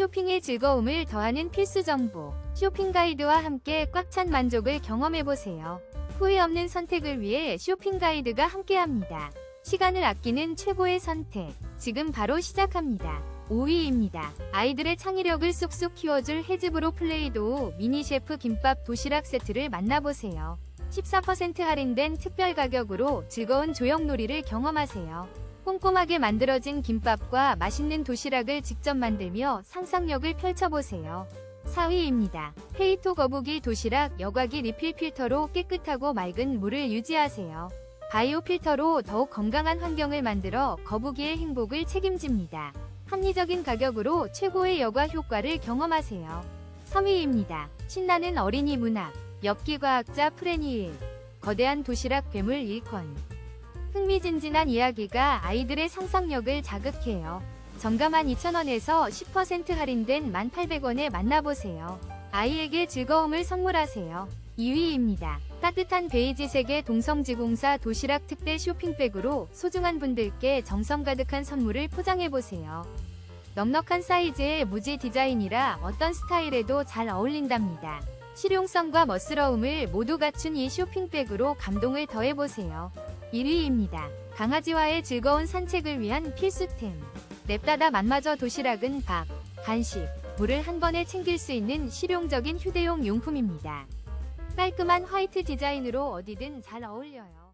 쇼핑의 즐거움을 더하는 필수 정보. 쇼핑 가이드와 함께 꽉 찬 만족을 경험해보세요. 후회 없는 선택을 위해 쇼핑 가이드가 함께합니다. 시간을 아끼는 최고의 선택. 지금 바로 시작합니다. 5위입니다. 아이들의 창의력을 쑥쑥 키워줄 해즈브로 플레이도우 미니 셰프 김밥 도시락 세트를 만나보세요. 14% 할인된 특별 가격으로 즐거운 조형놀이를 경험하세요. 꼼꼼하게 만들어진 김밥과 맛있는 도시락을 직접 만들며 상상력을 펼쳐보세요. 4위입니다. 페이토 거북이 도시락 여과기 리필 필터로 깨끗하고 맑은 물을 유지하세요. 바이오 필터로 더욱 건강한 환경을 만들어 거북이의 행복을 책임집니다. 합리적인 가격으로 최고의 여과 효과를 경험하세요. 3위입니다. 신나는 어린이 문학 엽기과학자 프레니일 거대한 도시락 괴물 1권 흥미진진한 이야기가 아이들의 상상력을 자극해요. 정가만 2,000원에서 10% 할인된 1,800원에 만나보세요. 아이에게 즐거움을 선물하세요. 2위입니다. 따뜻한 베이지색의 동성지공사 도시락 특대 쇼핑백으로 소중한 분들께 정성 가득한 선물을 포장해보세요. 넉넉한 사이즈의 무지 디자인이라 어떤 스타일에도 잘 어울린답니다. 실용성과 멋스러움을 모두 갖춘 이 쇼핑백으로 감동을 더해보세요. 1위입니다. 강아지와의 즐거운 산책을 위한 필수템. 냅다다 만마저 도시락은 밥, 간식, 물을 한 번에 챙길 수 있는 실용적인 휴대용 용품입니다. 깔끔한 화이트 디자인으로 어디든 잘 어울려요.